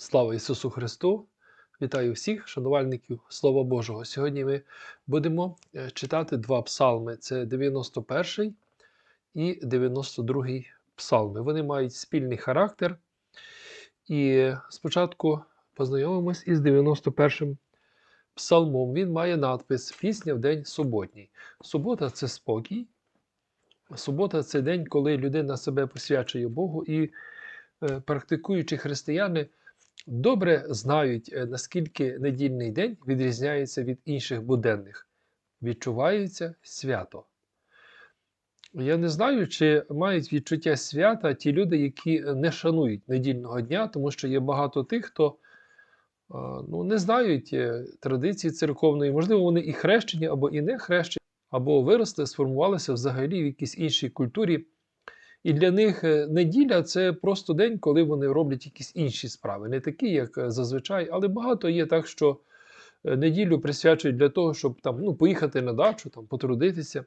Слава Ісусу Христу! Вітаю всіх шанувальників Слова Божого. Сьогодні ми будемо е, читати два псалми: це 91 і 92 псалми. Вони мають спільний характер. І спочатку познайомимось із 91 псалмом. Він має надпис Пісня в день суботній. Субота це спокій. Субота це день, коли людина себе посвячує Богу, і е, практикуючі християни добре знають, е, наскільки недільний день відрізняється від інших буденних. Відчувається свято. Я не знаю, чи мають відчуття свята ті люди, які не шанують недільного дня, тому що є багато тих, хто е, ну, не знають е, традиції церковної, можливо, вони і хрещені, або і не хрещені, або виросли, сформувалися взагалі в якійсь іншій культурі. І для них е, неділя це просто день, коли вони роблять якісь інші справи, не такі, як е, зазвичай, але багато є так, що е, неділю присвячують для того, щоб там, ну, поїхати на дачу, там, потрудитися.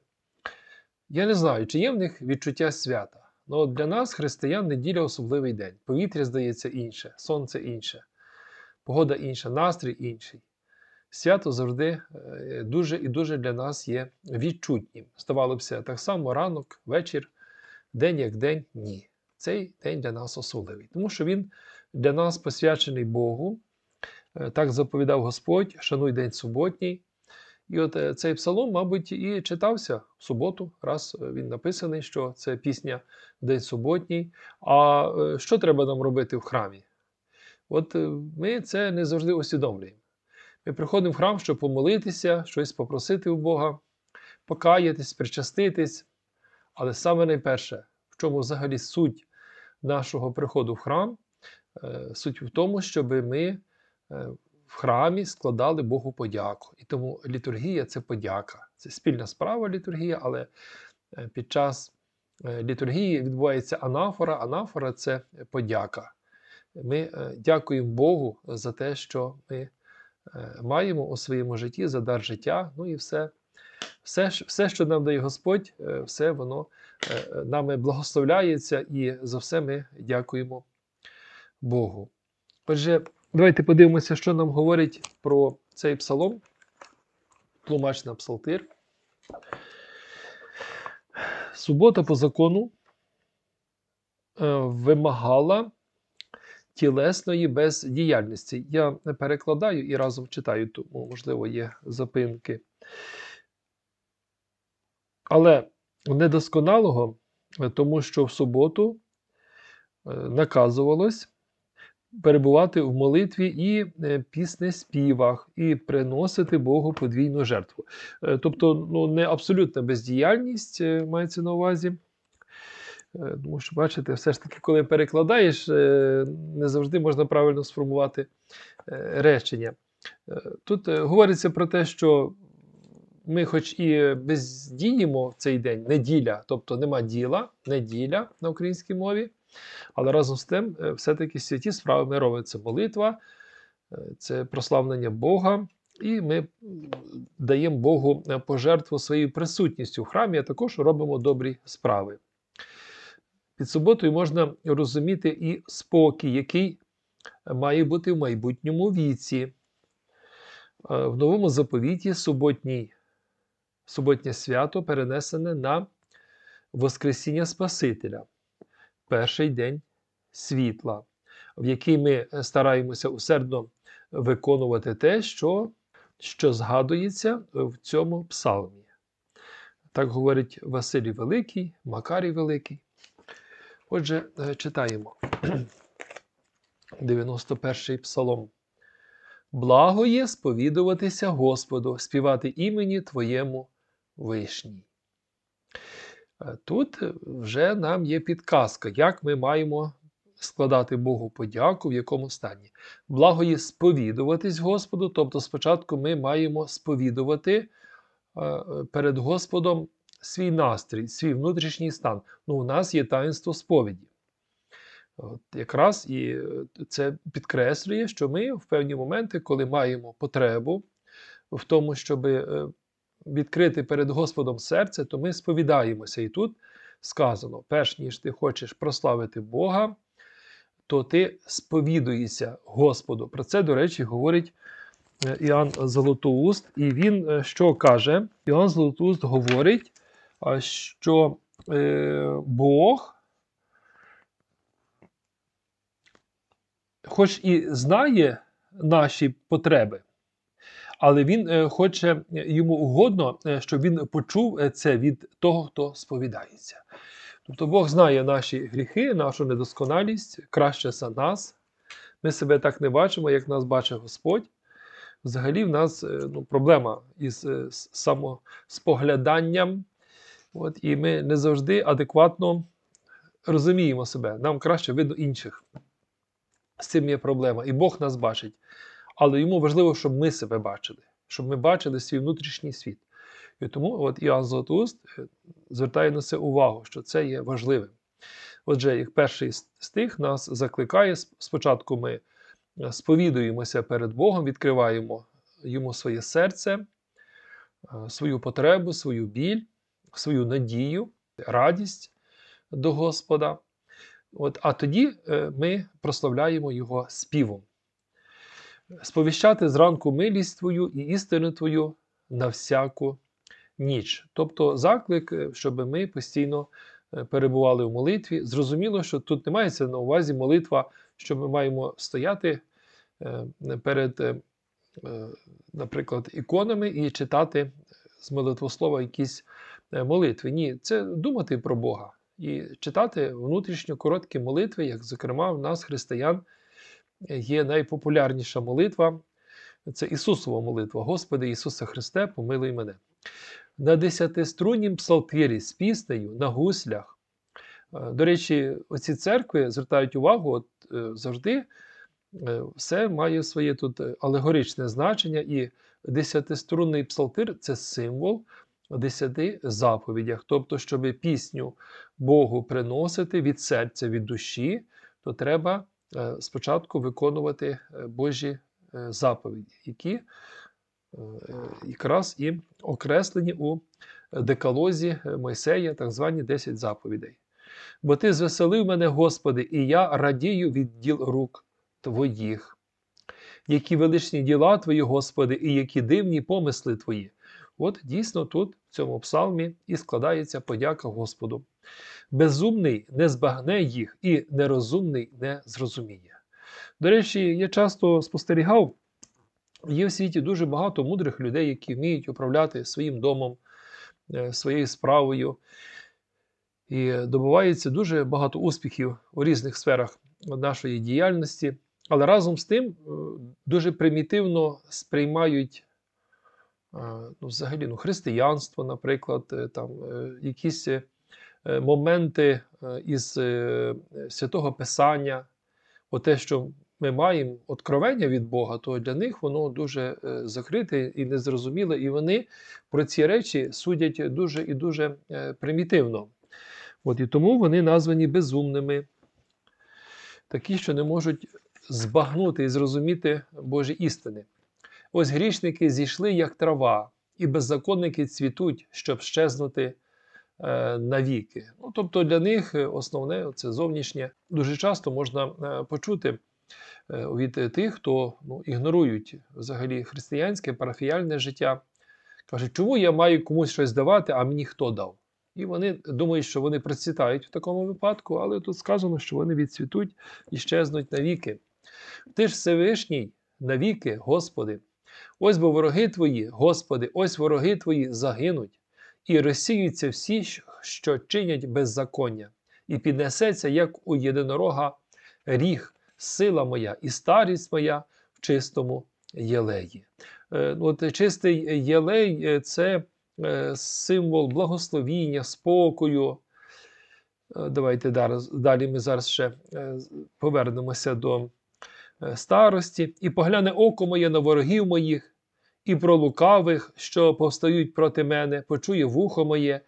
Я не знаю, чи є в них відчуття свята. Ну, для нас, християн, неділя особливий день. Повітря здається інше, сонце інше, погода інша, настрій інший. Свято завжди дуже і дуже для нас є відчутнім. Здавалося так само ранок, вечір день як день ні. Цей день для нас особливий, тому що він для нас посвячений Богу. Е, Так заповідав Господь, шануй день суботній. І от е, цей псалом, мабуть, і читався в суботу, раз е, він написаний, що це пісня День суботній. А що треба нам робити в храмі? От ми це не завжди усвідомлюємо. Ми приходимо в храм, щоб помолитися, щось попросити у Бога, покаятись, причаститись. Але саме найперше, в чому взагалі суть нашого приходу в храм, е, суть в тому, щоб ми е, в храмі складали Богу подяку. І тому літургія це подяка. Це спільна справа літургія, але е, під час літургії відбувається анафора. Анафора це подяка. Ми дякуємо Богу за те, що ми маємо у своєму житті за дар життя, ну і все. Все, все, що нам дає Господь, е, все воно е, нами благословляється, і за все ми дякуємо Богу. Отже, давайте подивимося, що нам говорить про цей псалом, тлумач на псалтир. Субота по закону е, вимагала тілесної бездіяльності. Я перекладаю і разом читаю, тому, можливо, є запинки. Але недосконалого, е, тому що в суботу е, наказувалось перебувати в молитві і е, піснеспівах, і приносити Богу подвійну жертву. Тобто, ну, не абсолютна бездіяльність мається на увазі. Тому що, бачите, все ж таки, коли перекладаєш, не завжди можна правильно сформувати речення. Тут говориться про те, що ми, хоч і бездіємо в цей день, неділя, тобто нема діла, неділя на українській мові, але разом з тим, е, все-таки святі справи ми робимо. Це молитва, е, це прославлення Бога, і ми даємо Богу е, пожертву своєю присутністю в храмі, а також робимо добрі справи. Під суботою можна розуміти і спокій, який має бути в майбутньому віці. В новому заповіті суботній, суботнє свято перенесене на Воскресіння Спасителя, перший день світла, в який ми стараємося усердно виконувати те, що, що згадується в цьому псалмі. Так говорить Василій Великий, Макарій Великий. Отже, е, читаємо 91-й псалом. Благо є сповідуватися Господу, співати імені Твоєму вишній. Е, Тут вже нам є підказка, як ми маємо складати Богу подяку, в якому стані. Благо є сповідуватись Господу, тобто спочатку ми маємо сповідувати е, перед Господом свій настрій, свій внутрішній стан. Ну, у нас є таїнство сповіді. От якраз і е, це підкреслює, що ми в певні моменти, коли маємо потребу в тому, щоб відкрити перед Господом серце, то ми сповідаємося. І тут сказано: перш ніж ти хочеш прославити Бога, то ти сповідуєшся Господу. Про це, до речі, говорить е, Іоанн Золотоуст. І він е, що каже? Іоанн Золотоуст говорить, що е, Бог, хоч і знає наші потреби, але він е, хоче йому угодно, е, щоб він почув е, це від того, хто сповідається. Тобто Бог знає наші гріхи, нашу недосконалість краще за нас. Ми себе так не бачимо, як нас бачить Господь. Взагалі, в нас е, ну, проблема із е, самоспогляданням, От, і ми не завжди адекватно розуміємо себе. Нам краще видно інших. З цим є проблема. І Бог нас бачить. Але йому важливо, щоб ми себе бачили, щоб ми бачили свій внутрішній світ. І тому от Іоанн Златоуст е, звертає на це увагу, що це є важливим. Отже, як перший стих нас закликає, спочатку ми е, сповідуємося перед Богом, відкриваємо йому своє серце, е, свою потребу, свою біль, свою надію, радість до Господа. От, а тоді ми прославляємо Його співом. Сповіщати зранку милість Твою і істину Твою на всяку ніч. Тобто заклик, е, щоб ми постійно е, перебували в молитві. Зрозуміло, що тут не мається на увазі молитва, що ми маємо стояти е, перед, наприклад, іконами і читати з молитвослова якісь молитви. Ні, це думати про Бога і читати внутрішньо короткі молитви, як, зокрема, в нас, християн, є найпопулярніша молитва. Це Ісусова молитва. Господи Ісусе Христе, помилуй мене. На десятиструннім псалтирі з піснею, на гуслях. Е, До речі, оці церкви звертають увагу, от е, завжди е, все має своє тут алегоричне значення, і десятиструнний псалтир це символ десяти заповідях. Тобто, щоб пісню Богу приносити від серця, від душі, то треба спочатку виконувати е, Божі е, заповіді, які е, е, якраз і окреслені у декалозі Мойсея, так звані 10 заповідей. Бо ти звеселив мене, Господи, і я радію від діл рук Твоїх. Які величні діла Твої, Господи, і які дивні помисли Твої. От дійсно тут, в цьому псалмі, і складається подяка Господу. Безумний не збагне їх, і нерозумний не зрозуміє. До речі, я часто спостерігав, є в світі дуже багато мудрих людей, які вміють управляти своїм домом, е, своєю справою. І добувається дуже багато успіхів у різних сферах нашої діяльності, але разом з тим е, дуже примітивно сприймають ну, взагалі ну, християнство, наприклад, е, там, е, якісь е, моменти із святого Писання, те, що ми маємо откровення від Бога, то для них воно дуже закрите і незрозуміле, і вони про ці речі судять дуже і дуже примітивно. От і тому вони названі безумними, такі, що не можуть збагнути і зрозуміти Божі істини. Ось грішники зійшли, як трава, і беззаконники цвітуть, щоб щезнути е, навіки. Ну, тобто для них е, основне це зовнішнє. Дуже часто можна е, почути е, від тих, хто ну, ігнорують взагалі християнське парафіяльне життя. Кажуть, чому я маю комусь щось давати, а мені хто дав? І вони думають, що вони процвітають в такому випадку, але тут сказано, що вони відцвітуть і щезнуть навіки. Ти ж Всевишній навіки, Господи. Ось бо вороги твої, Господи, ось вороги твої загинуть, і розсіються всі, що чинять беззаконня, і піднесеться, як у єдинорога, ріг, сила моя і старість моя в чистому єлеї. Е, ну, От чистий єлей е, це е, символ благословіння, спокою. Давайте далі ми зараз ще повернемося до старості. І погляне око моє на ворогів моїх, і про лукавих, що повстають проти мене, почує вухо моє.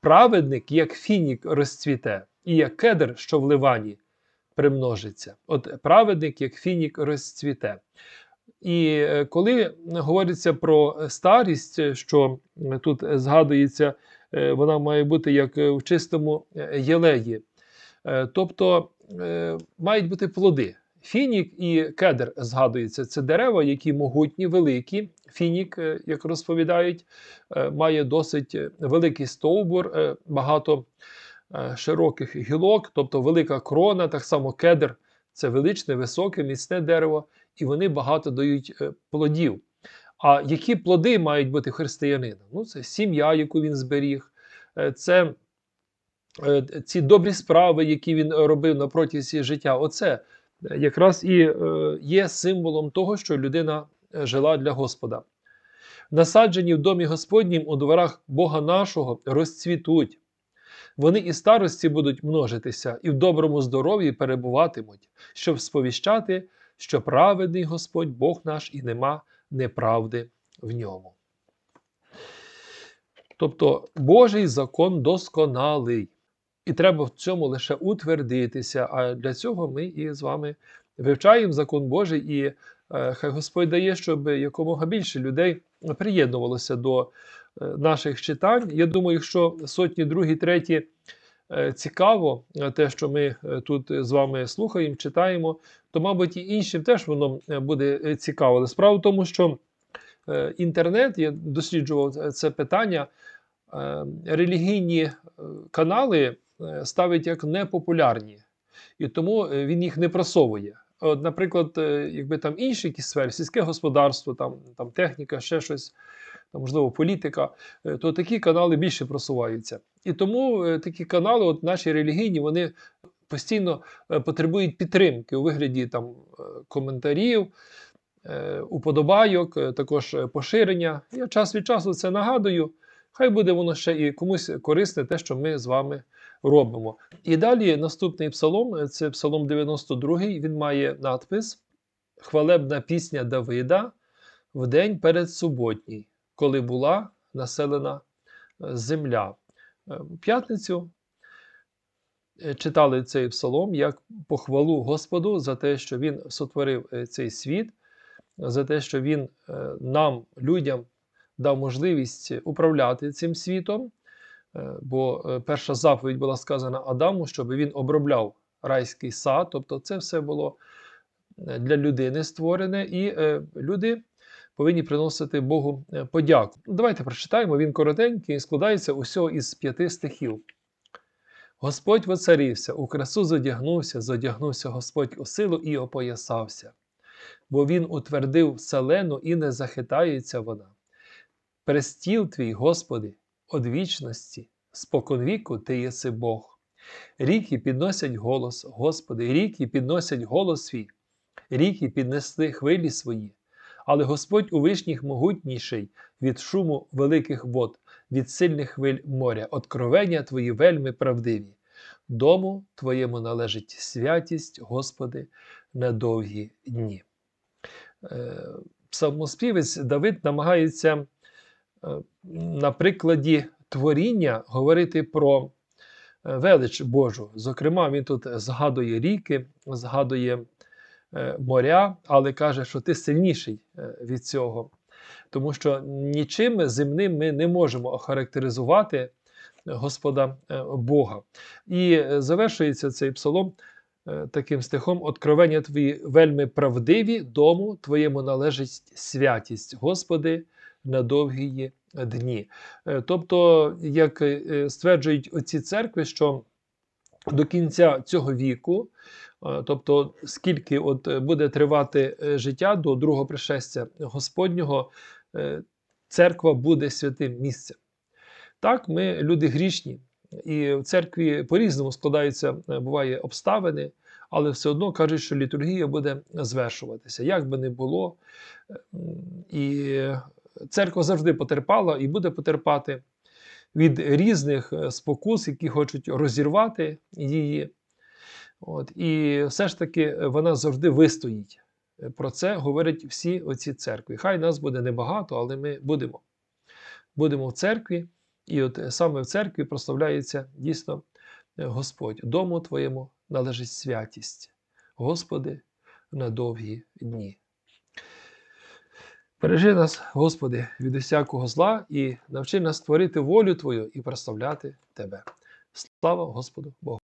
Праведник, як фінік, розцвіте, і як кедр, що в ливані, примножиться. От праведник, як фінік, розцвіте. І е, коли говориться про старість, е, що е, тут згадується, е, вона має бути як е, в чистому е, єлеї. Е, Тобто е, мають бути плоди. Фінік і кедр згадується. Це дерева, які могутні, великі. Фінік, е, як розповідають, е, має досить е, великий стовбур, багато широких гілок, тобто велика крона, так само кедр це величне, високе, міцне дерево, і вони багато дають плодів. А які плоди мають бути християнина? Ну, це сім'я, яку він зберіг, це ці добрі справи, які він робив на протязі життя. Оце якраз і е, є символом того, що людина е, жила для Господа. Насаджені в домі Господнім у дворах Бога нашого розцвітуть. Вони і старості будуть множитися, і в доброму здоров'ї перебуватимуть, щоб сповіщати, що праведний Господь Бог наш і нема неправди в ньому. Тобто Божий закон досконалий. І треба в цьому лише утвердитися. А для цього ми і з вами вивчаємо закон Божий, і е, хай Господь дає, щоб якомога більше людей приєднувалося до е, наших читань. Я думаю, якщо сотні, другі, треті е, цікаво те, що ми тут з вами слухаємо, читаємо, то, мабуть, і іншим теж воно буде цікаво. Але справа в тому, що інтернет, я досліджував це- питання, релігійні канали ставить як непопулярні, і тому е, він їх не просовує. От, наприклад, е, якби там інші якісь сфери, сільське господарство, там, там техніка, ще щось, там, можливо, політика, е, то такі канали більше просуваються. І тому е, такі канали, от наші релігійні, вони постійно е, потребують підтримки у вигляді там, е, коментарів, е, уподобайок, е, також е, поширення. Я час від часу це нагадую. Хай буде воно ще і комусь корисне, те, що ми з вами робимо. І далі наступний псалом е, це псалом 92. Він має надпис Хвалебна пісня Давида в день перед суботній, коли була населена е, земля. Е, В п'ятницю читали цей псалом як похвалу Господу за те, що Він сотворив цей світ, за те, що Він нам, людям, дав можливість управляти цим світом. Е, Бо е, перша заповідь була сказана Адаму, щоб він обробляв райський сад, тобто це все було е, для людини створене, і люди повинні приносити Богу подяку. Давайте прочитаємо, він коротенький і складається усього із п'яти стихів. Господь воцарився, у красу задягнувся, задягнувся Господь у силу і опоясався, бо він утвердив вселену і не захитається вона. Престіл твій, Господи, од вічності, споконвіку ти єси Бог. Ріки підносять голос, Господи, ріки підносять голос свій, ріки піднесли хвилі свої. Але Господь у вишніх могутніший від шуму великих вод, від сильних хвиль моря, откровення Твої вельми правдиві. Дому Твоєму належить святість, Господи, на довгі дні. Е, Псалмоспівець Давид намагається на прикладі творіння говорити про е, велич Божу. Зокрема, він тут згадує ріки, згадує е, моря, але каже, що ти сильніший е, від цього. Тому що нічим земним ми не можемо охарактеризувати Господа Бога. І завершується цей псалом таким стихом: Откровення твої вельми правдиві, дому твоєму належить святість, Господи, на довгі дні. Е, Тобто, як е, стверджують оці церкви, що до кінця цього віку, е, тобто скільки от е, буде тривати е, життя до другого пришестя Господнього, е, церква буде святим місцем. Так, ми люди грішні, і в церкві по-різному складаються, е, буває, обставини, але все одно кажуть, що літургія буде звершуватися. Як би не було, е, і церква завжди потерпала і буде потерпати від різних е, спокус, які хочуть розірвати її. От, і все ж таки е, вона завжди вистоїть. Е, Про це говорять всі оці церкви. Хай нас буде небагато, але ми будемо. Будемо в церкві, і от саме в церкві прославляється дійсно Господь. Дому твоєму належить святість, Господи, на довгі дні. Бережи нас, Господи, від усякого зла і навчи нас творити волю Твою і прославляти Тебе. Слава Господу Богу!